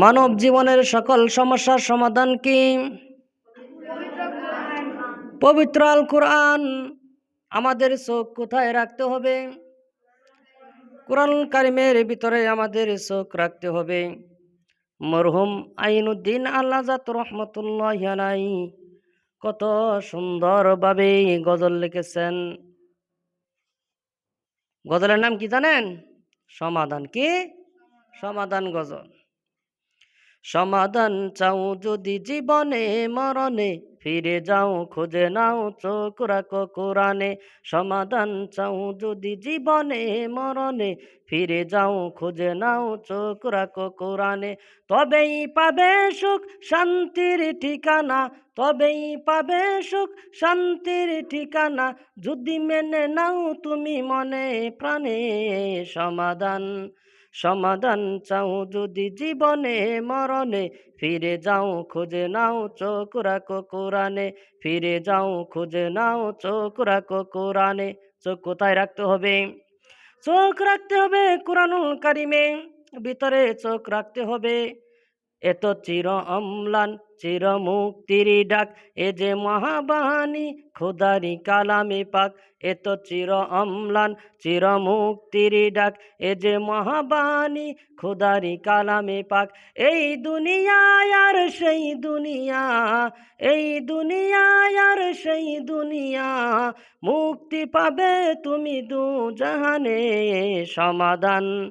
মানব জীবনের সকল সমস্যার সমাধান কি? পবিত্র আল কোরআন আমাদের চোখ কোথায় রাখতে হবে? কোরআন কারিমের ভিতরে আমাদের চোখ রাখতে হবে। মরহুম আইনুদ্দিন আল্লাজাত রহমতুল্লাহ নাই কত সুন্দরভাবে গজল লিখেছেন। গজলের নাম কি জানেন? সমাধান কি? সমাধান গজল। সমাধান চাও যদি জীবনে, মরণে, ফিরে যাও, খুঁজে নাও চোখ রাখো কোরআনে। সমাধান চাও যদি জীবনে, মরণে, ফিরে যাও, খুঁজে নাও চোখ রাখো কোরআনে। তবেই পাবে সুখ শান্তির ঠিকানা, তবেই পাবে সুখ শান্তির ঠিকানা। যদি মেনে নাও তুমি মনে প্রাণে সমাধান সমাধান চাও যদি জীবনে, মরণে, ফিরে যাও, খুঁজে নাও, চোখ রাখো কোরআনে, ফিরে যাও, খুঁজে নাও, চোখ রাখো কোরআনে। চোখ কোথায় রাখতে হবে? চোখ রাখতে হবে কোরআনুল কারিমে। ভিতরে চোখ রাখতে হবে। এত চির অম্লান চির মুক্তির ডাক। এ যে মহাবাণী, খোদারি কালামে পাক। এ তো চির অম্লান চির মুক্তির ডাক। এ যে মহাবাণী, খোদারি কালামে পাক। এই দুনিয়ায় আর সেই দুনিয়া, এই দুনিয়ায় আর সেই দুনিয়া। মুক্তি পাবে তুমি দু জাহানে সমাধান।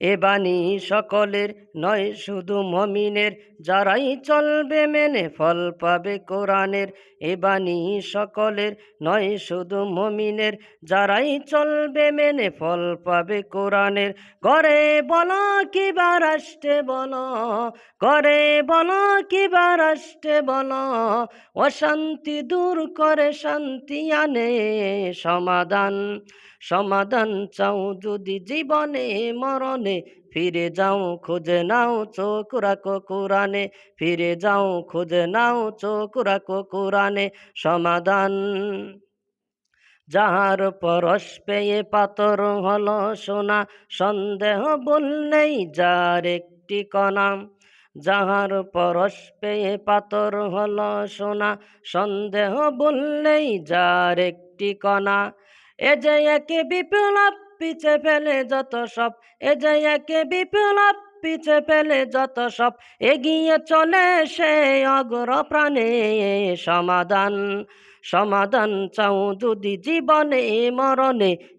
এ বাণী সকলের নয়, শুধু মমিনের। যারাই চলবে মেনে ফল পাবে কোরআনের। এ বাণী সকলের নয়, শুধু মমিনের। যারাই চলবে মেনে ফল পাবে কোরআনের। করে বল কিবা রাষ্ট্রে বল করে বল কিবা রাষ্ট্রে বল। অশান্তি দূর করে শান্তি আনে সমাধান। সমাধান চাও যদি জীবনে, মরণে ফিরে যাও, খুঁজে নাও চোখ রাখো কোরআনে। ফিরে যাও, খুঁজে নাও চোখ রাখো কোরআনে। সমাধান যাহার পরশ পেয়ে পাতর হলো সোনা, সন্দেহ বললেই যার একটি কণা। যাহার পরশ পেয়ে পাতর হলো সোনা, সন্দেহ বললেই যার একটি কণা। এ যে একে বিপ্লব পিছে ফেলে যত সব, এ যে একে বিপ্লব পিছে ফেলে যত সব, এগিয়ে চলে সে অগ্র প্রাণে সমাধান সমাধান চাও যদি জীবনে, মরণে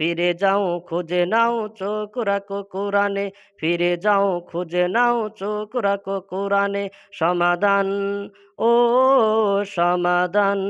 ফিরে যাও, খুঁজে নাও, চোখ রাখো কোরআনে। ফিরে যাও, খুঁজে নাও, চোখ রাখো কোরআনে। সমাধান, ও সমাধান।